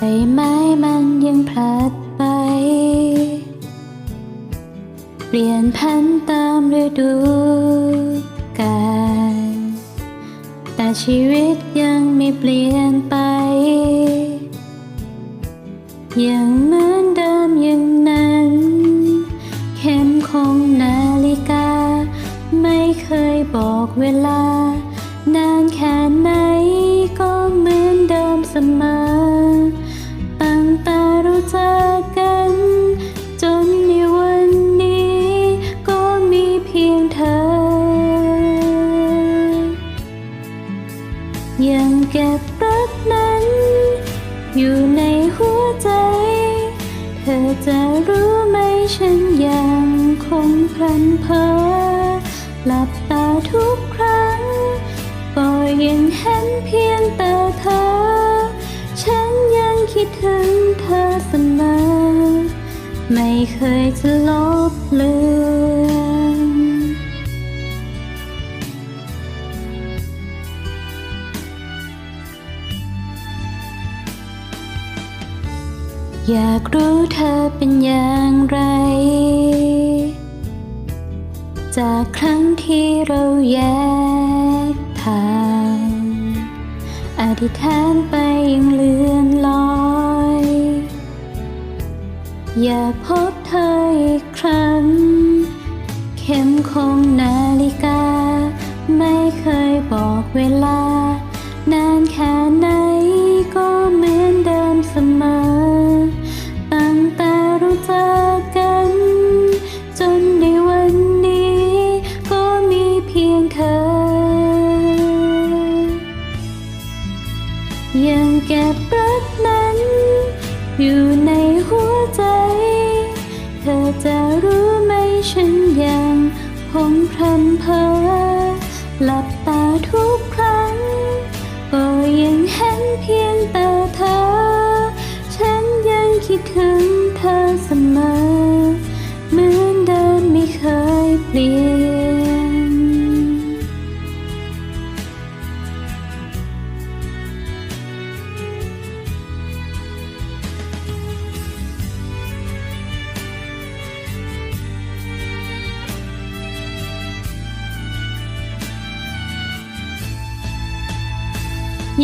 ใบไม้มันยังพลัดไป เปลี่ยนพันธ์ตามฤดูกาลแต่ชีวิตยังไม่เปลี่ยนไป ยังเหมือนเดิมอย่างนั้น เข็มของนาฬิกา ไม่เคยบอกเวลา ยังเก็บรักนั้น อยู่ในหัวใจ เธอจะรู้ไหมฉันยังคงพลันเพ้อหลับตาทุกครั้ง ก็ยังเห็นเพียงแต่เธอ ฉันยังคิดถึงเธอเสมอ ไม่เคยจะลบเลือน อยากรู้เธอเป็นอย่างไร จากครั้งที่เราแยกทางอธิษฐานไปยังเลือนลอย อยากพบเธออีกครั้ง เข็มของนาฬิกา ไม่เคยบอกเวลา ยังเก็บรักนั้น อยู่ในหัวใจ เธอจะรู้ไหมฉันยังคงพรำเพอหลับตาทุกครั้ง ก็ยังเห็นเพียงแต่เธอ ฉันยังคิดถึง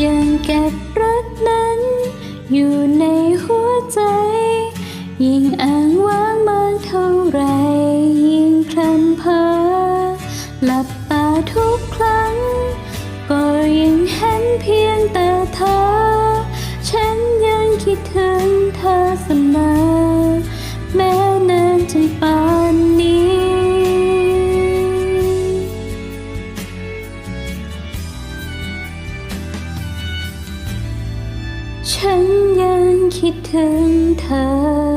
ยังเก็บรักนั้น อยู่ในหัวใจ ยิ่งอ้างว้างมากเท่าไร ยิ่งพลันเพอหลับตาทุก ฉันยังคิดถึงเธอ